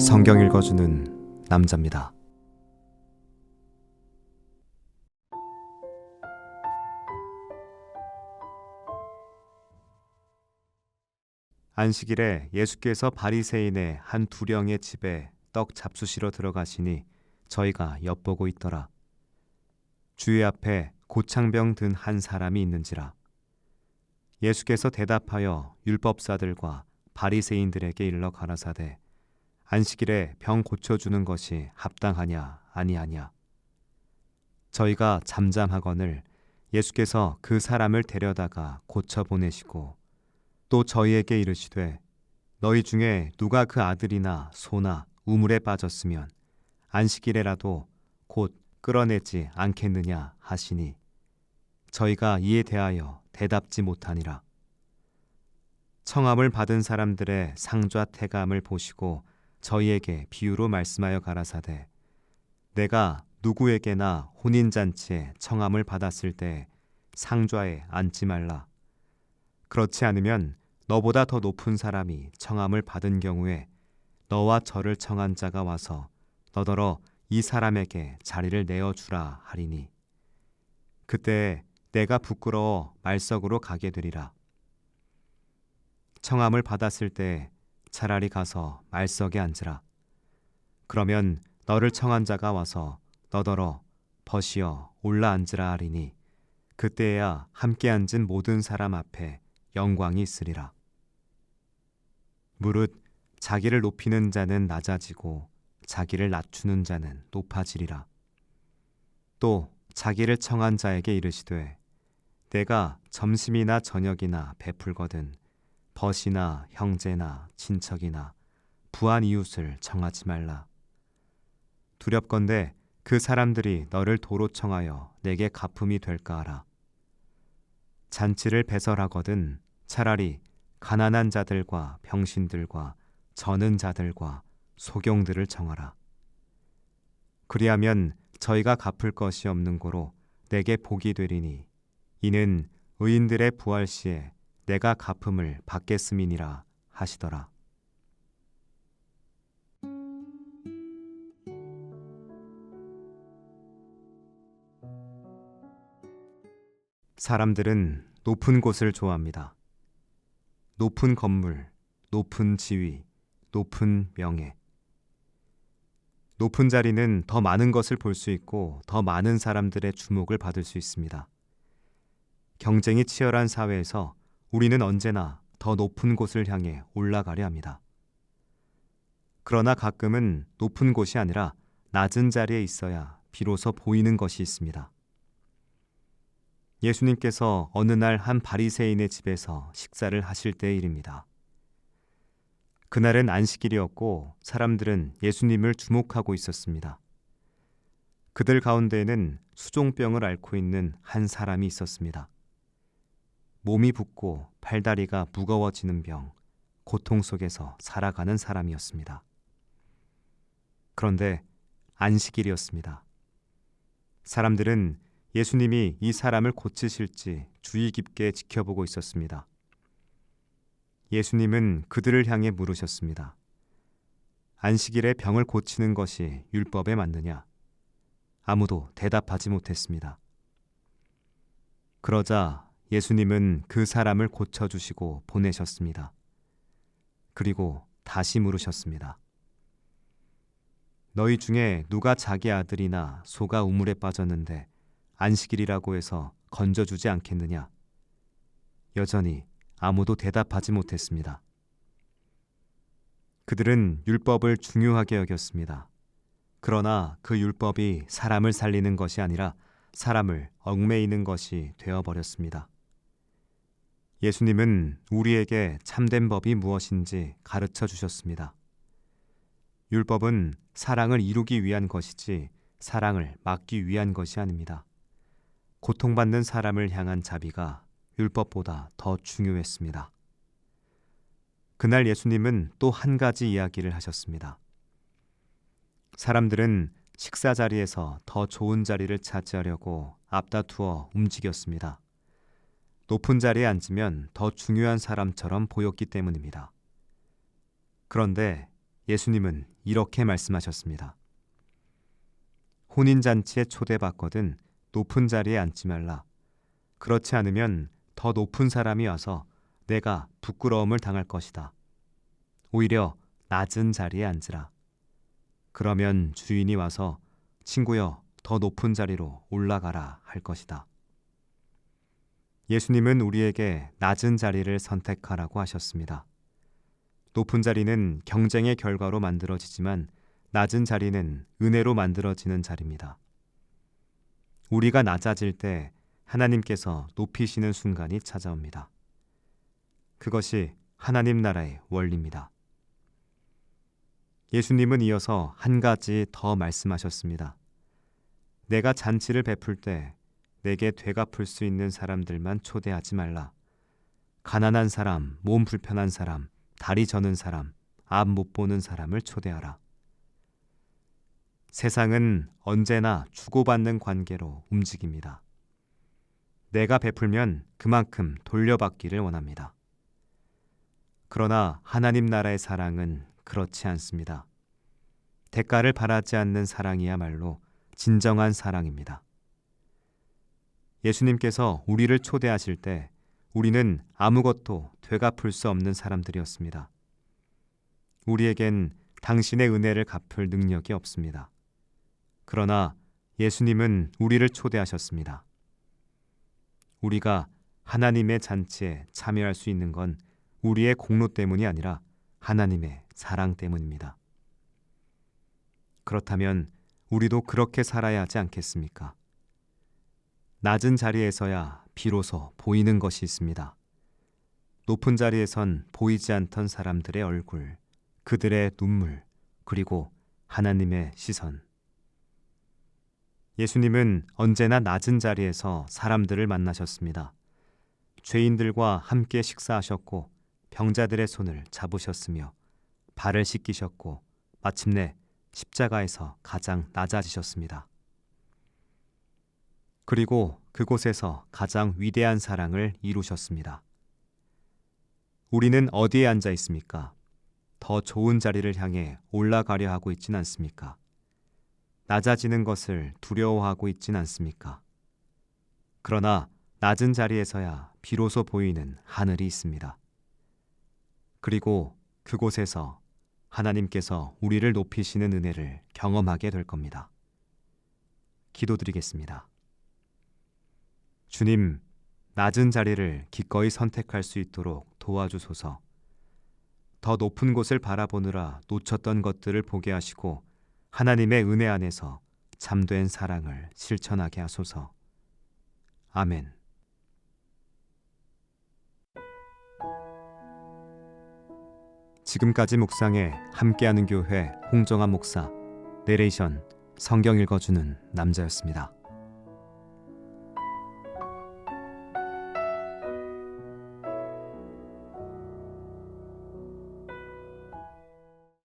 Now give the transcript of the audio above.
성경 읽어주는 남자입니다. 안식일에 예수께서 바리새인의 한 두령의 집에 떡 잡수시러 들어가시니 저희가 엿보고 있더라. 주의 앞에 고창병 든 한 사람이 있는지라. 예수께서 대답하여 율법사들과 바리새인들에게 일러 가라사대 안식일에 병 고쳐 주는 것이 합당하냐 아니하냐. 저희가 잠잠하거늘 예수께서 그 사람을 데려다가 고쳐 보내시고 또 저희에게 이르시되 너희 중에 누가 그 아들이나 소나 우물에 빠졌으면 안식일에라도 곧 끌어내지 않겠느냐 하시니 저희가 이에 대하여 대답지 못하니라. 청함을 받은 사람들의 상좌 태감을 보시고 저희에게 비유로 말씀하여 가라사대 내가 누구에게나 혼인 잔치에 청함을 받았을 때 상좌에 앉지 말라 그렇지 않으면 너보다 더 높은 사람이 청함을 받은 경우에 너와 저를 청한 자가 와서 너더러 이 사람에게 자리를 내어 주라 하리니 그때 내가 부끄러워 말석으로 가게 되리라 청함을 받았을 때 차라리 가서 말석에 앉으라. 그러면 너를 청한 자가 와서 너더러 벗이어 올라 앉으라 하리니 그때야 함께 앉은 모든 사람 앞에 영광이 있으리라. 무릇 자기를 높이는 자는 낮아지고 자기를 낮추는 자는 높아지리라. 또 자기를 청한 자에게 이르시되 내가 점심이나 저녁이나 베풀거든 벗이나 형제나 친척이나 부한 이웃을 청하지 말라. 두렵건대 그 사람들이 너를 도로 청하여 내게 가품이 될까 하라. 잔치를 배설하거든 차라리 가난한 자들과 병신들과 저는 자들과 소경들을 청하라. 그리하면 저희가 갚을 것이 없는 고로 내게 복이 되리니 이는 의인들의 부활 시에 내가 갚음을 받겠음이니라 하시더라. 사람들은 높은 곳을 좋아합니다. 높은 건물, 높은 지위, 높은 명예. 높은 자리는 더 많은 것을 볼 수 있고 더 많은 사람들의 주목을 받을 수 있습니다. 경쟁이 치열한 사회에서 우리는 언제나 더 높은 곳을 향해 올라가려 합니다. 그러나 가끔은 높은 곳이 아니라 낮은 자리에 있어야 비로소 보이는 것이 있습니다. 예수님께서 어느 날 한 바리새인의 집에서 식사를 하실 때의 일입니다. 그날은 안식일이었고 사람들은 예수님을 주목하고 있었습니다. 그들 가운데에는 수종병을 앓고 있는 한 사람이 있었습니다. 몸이 붓고 팔다리가 무거워지는 병, 고통 속에서 살아가는 사람이었습니다. 그런데 안식일이었습니다. 사람들은 예수님이 이 사람을 고치실지 주의 깊게 지켜보고 있었습니다. 예수님은 그들을 향해 물으셨습니다. 안식일에 병을 고치는 것이 율법에 맞느냐? 아무도 대답하지 못했습니다. 그러자 예수님은 그 사람을 고쳐주시고 보내셨습니다. 그리고 다시 물으셨습니다. 너희 중에 누가 자기 아들이나 소가 우물에 빠졌는데 안식일이라고 해서 건져주지 않겠느냐? 여전히 아무도 대답하지 못했습니다. 그들은 율법을 중요하게 여겼습니다. 그러나 그 율법이 사람을 살리는 것이 아니라 사람을 얽매이는 것이 되어버렸습니다. 예수님은 우리에게 참된 법이 무엇인지 가르쳐 주셨습니다. 율법은 사랑을 이루기 위한 것이지 사랑을 막기 위한 것이 아닙니다. 고통받는 사람을 향한 자비가 율법보다 더 중요했습니다. 그날 예수님은 또 한 가지 이야기를 하셨습니다. 사람들은 식사 자리에서 더 좋은 자리를 차지하려고 앞다투어 움직였습니다. 높은 자리에 앉으면 더 중요한 사람처럼 보였기 때문입니다. 그런데 예수님은 이렇게 말씀하셨습니다. 혼인잔치에 초대받거든 높은 자리에 앉지 말라. 그렇지 않으면 더 높은 사람이 와서 내가 부끄러움을 당할 것이다. 오히려 낮은 자리에 앉으라. 그러면 주인이 와서 친구여 더 높은 자리로 올라가라 할 것이다. 예수님은 우리에게 낮은 자리를 선택하라고 하셨습니다. 높은 자리는 경쟁의 결과로 만들어지지만 낮은 자리는 은혜로 만들어지는 자리입니다. 우리가 낮아질 때 하나님께서 높이시는 순간이 찾아옵니다. 그것이 하나님 나라의 원리입니다. 예수님은 이어서 한 가지 더 말씀하셨습니다. 내가 잔치를 베풀 때 내게 되갚을 수 있는 사람들만 초대하지 말라. 가난한 사람, 몸 불편한 사람, 다리 저는 사람, 앞 못 보는 사람을 초대하라. 세상은 언제나 주고받는 관계로 움직입니다. 내가 베풀면 그만큼 돌려받기를 원합니다. 그러나 하나님 나라의 사랑은 그렇지 않습니다. 대가를 바라지 않는 사랑이야말로 진정한 사랑입니다. 예수님께서 우리를 초대하실 때 우리는 아무것도 되갚을 수 없는 사람들이었습니다. 우리에겐 당신의 은혜를 갚을 능력이 없습니다. 그러나 예수님은 우리를 초대하셨습니다. 우리가 하나님의 잔치에 참여할 수 있는 건 우리의 공로 때문이 아니라 하나님의 사랑 때문입니다. 그렇다면 우리도 그렇게 살아야 하지 않겠습니까? 낮은 자리에서야 비로소 보이는 것이 있습니다. 높은 자리에선 보이지 않던 사람들의 얼굴, 그들의 눈물, 그리고 하나님의 시선. 예수님은 언제나 낮은 자리에서 사람들을 만나셨습니다. 죄인들과 함께 식사하셨고 병자들의 손을 잡으셨으며 발을 씻기셨고 마침내 십자가에서 가장 낮아지셨습니다. 그리고 그곳에서 가장 위대한 사랑을 이루셨습니다. 우리는 어디에 앉아 있습니까? 더 좋은 자리를 향해 올라가려 하고 있진 않습니까? 낮아지는 것을 두려워하고 있진 않습니까? 그러나 낮은 자리에서야 비로소 보이는 하늘이 있습니다. 그리고 그곳에서 하나님께서 우리를 높이시는 은혜를 경험하게 될 겁니다. 기도드리겠습니다. 주님, 낮은 자리를 기꺼이 선택할 수 있도록 도와주소서. 더 높은 곳을 바라보느라 놓쳤던 것들을 보게 하시고 하나님의 은혜 안에서 참된 사랑을 실천하게 하소서. 아멘. 지금까지 묵상에 함께하는 교회 홍정한 목사 내레이션 성경 읽어주는 남자였습니다.